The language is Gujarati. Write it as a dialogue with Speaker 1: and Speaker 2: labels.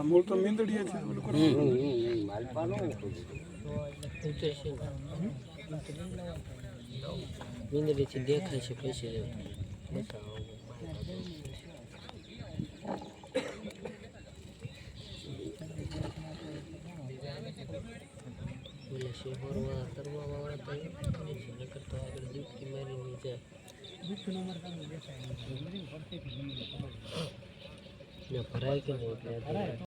Speaker 1: મૂળ તો મીંદડીએ છે મીંદડી
Speaker 2: થી દેખાય છે પછી શેહોરમાં કરવા વાળા તો આગળ દીપકી જાય. ભરાય કે નહીં?